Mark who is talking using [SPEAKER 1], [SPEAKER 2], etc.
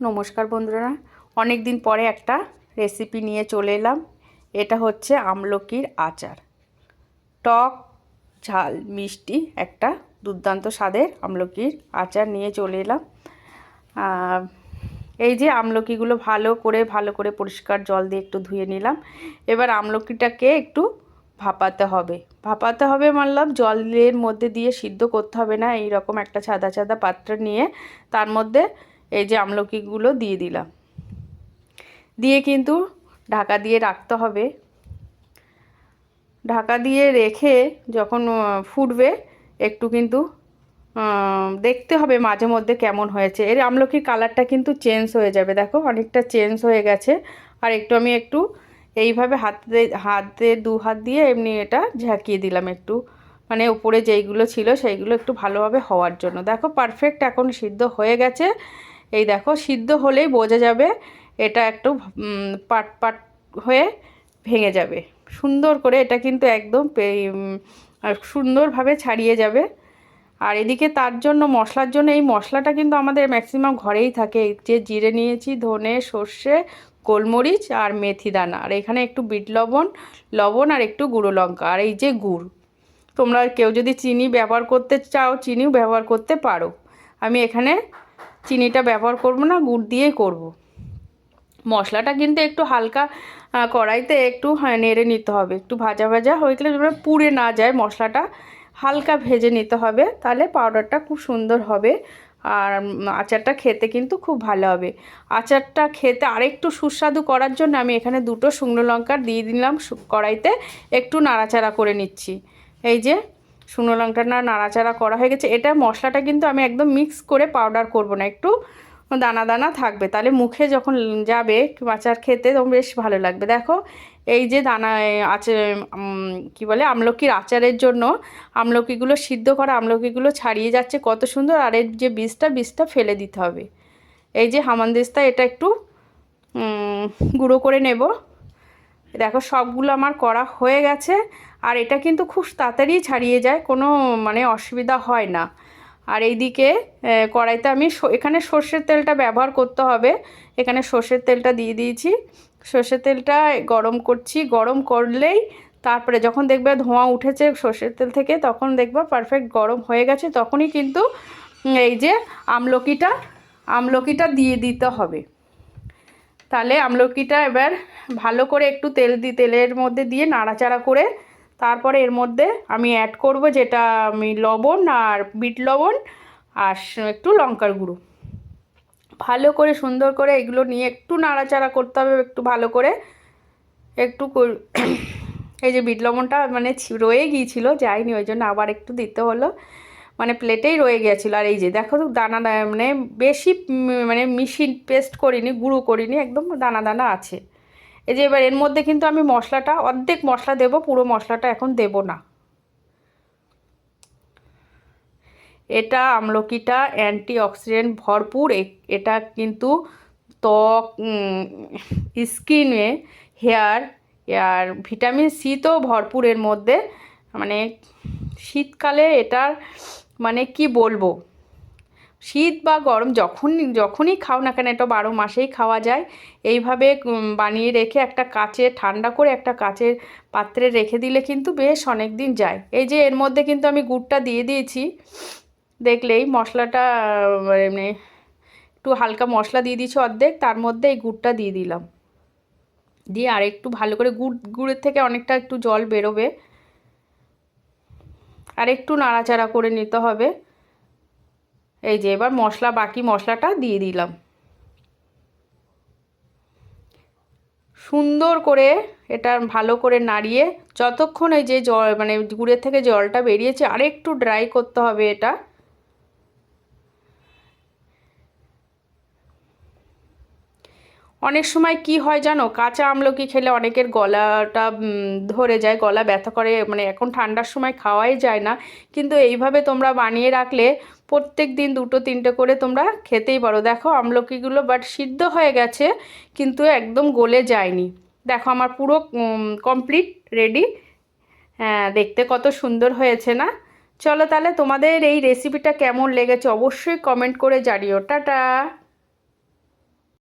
[SPEAKER 1] নমস্কার বন্ধুরা। অনেক দিন পরে একটা রেসিপি নিয়ে চলে এলাম। এটা হচ্ছে আমলকির আচার। টক, ঝাল, মিষ্টি একটা দুর্দান্ত স্বাদের আমলকির আচার নিয়ে চলে এলাম। এই যে আমলকিগুলো ভালো করে ভালো করে পরিষ্কার জল দিয়ে একটু ধুয়ে নিলাম। এবার আমলকিটাকে একটু ভাপাতে হবে। ভাপাতে হবে মানলাম জলের মধ্যে দিয়ে সিদ্ধ করতে হবে না। এই রকম একটা সাদা সাদা পাত্র নিয়ে তার মধ্যে এই যে আমলকিগুলো দিয়ে দিলাম। দিয়ে কিন্তু ঢাকা দিয়ে রাখতে হবে। ঢাকা দিয়ে রেখে যখন ফুটবে, একটু কিন্তু দেখতে হবে মাঝে মধ্যে কেমন হয়েছে। এর আমলকির কালারটা কিন্তু চেঞ্জ হয়ে যাবে, দেখো, অনেকটা চেঞ্জ হয়ে গেছে। আর একটু আমি একটু এইভাবে হাতে হাতে দু হাত দিয়ে এমনি এটা ঝাঁকিয়ে দিলাম একটু। মানে উপরে যেইগুলো ছিল, সেইগুলো একটু ভালোভাবে হওয়ার জন্য। দেখো পারফেক্ট এখন সিদ্ধ হয়ে গেছে। এই দেখো, সিদ্ধ হলেই বোঝা যাবে এটা একটু পাট পাট হয়ে ভেঙে যাবে। সুন্দর করে এটা কিন্তু একদম সুন্দরভাবে ছাড়িয়ে যাবে। আর এদিকে তার জন্য, মশলার জন্য, এই মশলাটা কিন্তু আমাদের ম্যাক্সিমাম ঘরেই থাকে। যে জিরে নিয়েছি, ধনে, সর্ষে, গোলমরিচ আর মেথি দানা। আর এখানে একটু বিট লবণ লবণ আর একটু গুঁড়ো লঙ্কা। আর এই যে গুড়। তোমরা কেউ যদি চিনি ব্যবহার করতে চাও, চিনিও ব্যবহার করতে পারো। আমি এখানে চিনিটা ব্যবহার করব না গুড় দিয়েই করব। মশলাটা কিন্তু একটু হালকা কড়াইতে একটু হ্যাঁ, নেড়ে নিতে হবে। একটু ভাজা ভাজা হয়ে গেলে যেন পুড়ে না যায় মশলাটা হালকা ভেজে নিতে হবে। তাহলে পাউডারটা খুব সুন্দর হবে আর আচারটা খেতে কিন্তু খুব ভালো হবে। আচারটা খেতে আরেকটু সুস্বাদু করার জন্য আমি এখানে দুটো শুকনো লঙ্কা দিয়ে দিলাম কড়াইতে একটু নাড়াচাড়া করে নিচ্ছি। এই যে শুকনো লঙ্কাটা নাড়াচাড়া করা হয়ে গেছে। এটা মশলাটা কিন্তু আমি একদম মিক্স করে পাউডার করব না। একটু দানা দানা থাকবে। তাহলে মুখে যখন যাবে আচার খেতে তখন বেশ ভালো লাগবে। দেখো, এই যে দানা আছে কি বলে, আমলকির আচারের জন্য আমলকিগুলো সিদ্ধ করা আমলকিগুলো ছাড়িয়ে যাচ্ছে, কত সুন্দর। আর এর যে বীজটা বীজটা ফেলে দিতে হবে। এই যে হামানদিস্তা, এটা একটু গুঁড়ো করে নেব। দেখো, সবগুলো আমার করা হয়ে গেছে আর এটা কিন্তু খুব তাড়াতাড়ি ছাড়িয়ে যায়, কোনো মানে অসুবিধা হয় না। আর এইদিকে কড়াইতে আমি এখানে সর্ষের তেলটা ব্যবহার করতে হবে। এখানে সর্ষের তেলটা দিয়ে দিয়েছি। সর্ষের তেলটা গরম করছি। গরম করলেই তারপরে যখন দেখবে ধোঁয়া উঠেছে সর্ষের তেল থেকে, তখন দেখবে পারফেক্ট গরম হয়ে গেছে। তখনই কিন্তু এই যে আমলকিটা আমলকিটা দিয়ে দিতে হবে। তাহলে আমলকিটা এবার ভালো করে একটু তেল দি, তেলের মধ্যে দিয়ে নাড়াচাড়া করে তারপরে এর মধ্যে আমি অ্যাড করব যেটা আমি লবণ আর বিট লবণ আর একটু লঙ্কার গুঁড়ো। ভালো করে সুন্দর করে এগুলো নিয়ে একটু নাড়াচাড়া করতে হবে, একটু ভালো করে। একটু এই যে বিট লবণটা মানে রয়ে গিয়েছিল যাইনি ওই জন্য আবার একটু দিতে হলো। মানে প্লেটেই রয়ে গিয়েছিল। আর এই যে দেখো তো দানা মানে বেশি মানে মিশিন পেস্ট করিনি, গুঁড়ো করিনি, একদম দানা দানা আছে। এই যে এবার এর মধ্যে কিন্তু আমি মশলাটা, অর্ধেক মশলা দেব, পুরো মশলাটা এখন দেব না। এটা আমলকিটা অ্যান্টি অক্সিডেন্ট ভরপুর এটা কিন্তু ত্বক স্কিনে হেয়ার, আর ভিটামিন সি তো ভরপুর এর মধ্যে। মানে শীতকালে এটার মানে কি বলব? শীত বা গরম যখন যখনই খাও না কেন এটা বারো মাসেই খাওয়া যায়। এইভাবে বানিয়ে রেখে একটা কাচে ঠান্ডা করে একটা কাচের পাত্রে রেখে দিলে কিন্তু বেশ অনেক দিন যায়। এই যে এর মধ্যে কিন্তু আমি গুড়টা দিয়ে দিয়েছি। দেখলেই মশলাটা আহ, মানে একটু হালকা মশলা দিয়ে দিয়েছি অর্ধেক তার মধ্যে এই গুড়টা দিয়ে দিলাম। দিয়ে আর একটু ভালো করে গুড় গুড়ের থেকে অনেকটা একটু জল বেরোবে। আর একটু নাড়াচাড়া করে নিতে হবে। এই যে এবার মশলা, বাকি মশলাটা দিয়ে দিলাম। সুন্দর করে এটা ভালো করে নাড়িয়ে, যতক্ষণ এই যে জল মানে গুড়ের থেকে জলটা বেরিয়েছে, আরেকটু ড্রাই করতে হবে এটা। অনেক সময় কি হয় জানো? কাঁচা আমলকি খেলে অনেকের গলাটা ধরে যায়, গলা ব্যথা করে মানে এখন ঠান্ডার সময় খাওয়াই যায় না। কিন্তু এইভাবে তোমরা বানিয়ে রাখলে প্রত্যেক দিন দুটো, তিনটে করে তোমরা খেতেই পারো। দেখো আমলকিগুলো বাট সিদ্ধ হয়ে গেছে, কিন্তু একদম গলে যায়নি। দেখো আমার পুরো কমপ্লিট রেডি হ্যাঁ দেখতে কত সুন্দর হয়েছে না? চলো তাহলে তোমাদের এই রেসিপিটা কেমন লেগেছে অবশ্যই কমেন্ট করে জানিও। টাটা!